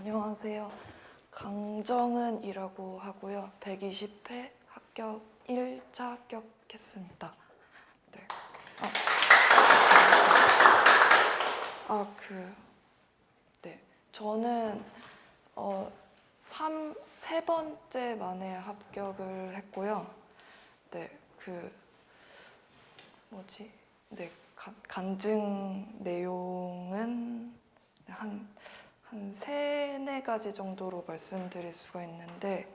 안녕하세요. 강정은이라고 하고요. 120회 합격 1차 합격했습니다. 네. 아, 아, 그, 네. 저는 어, 3, 세 번째 만에 합격을 했고요. 네, 그, 뭐지? 네, 간- 간증 내용은 한, 한 세네 가지 정도로 말씀드릴 수가 있는데,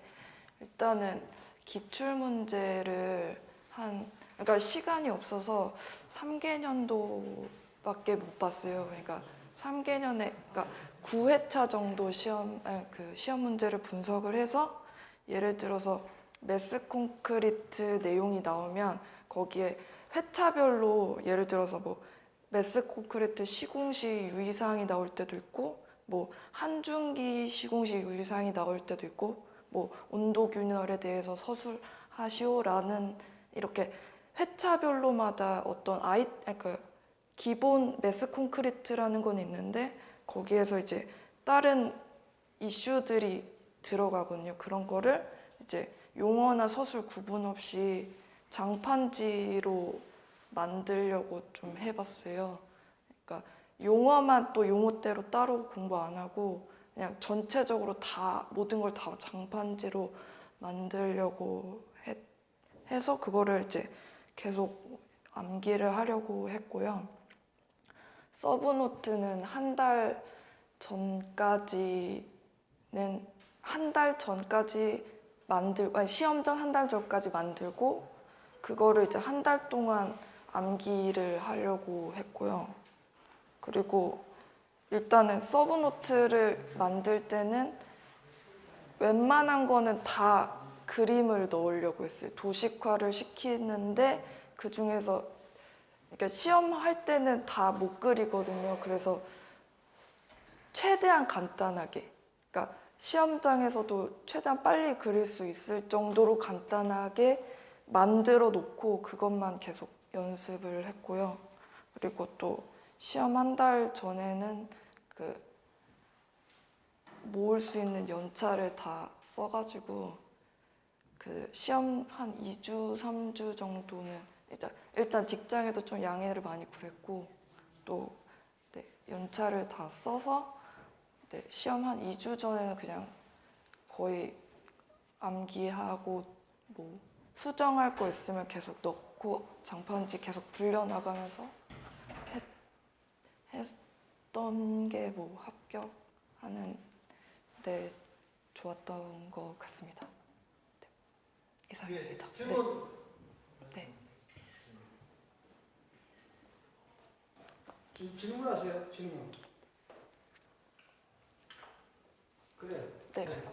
일단은 기출 문제를 한, 그러니까 시간이 없어서 3개년도밖에 못 봤어요. 그러니까 3개년에, 그러니까 9회차 정도 시험, 그 시험 문제를 분석을 해서 예를 들어서 매스 콘크리트 내용이 나오면 거기에 회차별로 예를 들어서 뭐 매스 콘크리트 시공시 유의사항이 나올 때도 있고 뭐 한중기 시공시 유의사항이 나올 때도 있고 뭐 온도 균열에 대해서 서술하시오라는 이렇게 회차별로마다 어떤 아이 그 기본 매스 콘크리트라는 건 있는데 거기에서 이제 다른 이슈들이 들어가거든요. 그런 거를 이제 용어나 서술 구분 없이 장판지로 만들려고 좀 해봤어요. 그러니까 용어만 또 용어대로 따로 공부 안 하고 그냥 전체적으로 다 모든 걸 다 장판지로 만들려고 했, 해서 그거를 이제 계속 암기를 하려고 했고요. 서브노트는 한 달 전까지는 한 달 전까지 만들 아니 시험 전 한 달 전까지 만들고 그거를 이제 한 달 동안 암기를 하려고 했고요. 그리고 일단은 서브 노트를 만들 때는 웬만한 거는 다 그림을 넣으려고 했어요. 도식화를 시키는데 그 중에서 그러니까 시험할 때는 다 못 그리거든요. 그래서 최대한 간단하게, 그러니까 시험장에서도 최대한 빨리 그릴 수 있을 정도로 간단하게 만들어 놓고 그것만 계속 연습을 했고요. 그리고 또 시험 한 달 전에는 그 모을 수 있는 연차를 다 써가지고 그 시험 한 2주, 3주 정도는 일단, 일단 직장에도 좀 양해를 많이 구했고 또 네, 연차를 다 써서 네, 시험 한 2주 전에는 그냥 거의 암기하고 뭐 수정할 거 있으면 계속 넣고 장판지 계속 불려나가면서 했, 했던 게 뭐 합격하는 데 좋았던 것 같습니다. 네, 이상입니다. 네. 질문 네. 지- 질문하세요. 질문. 그래. 네. 네.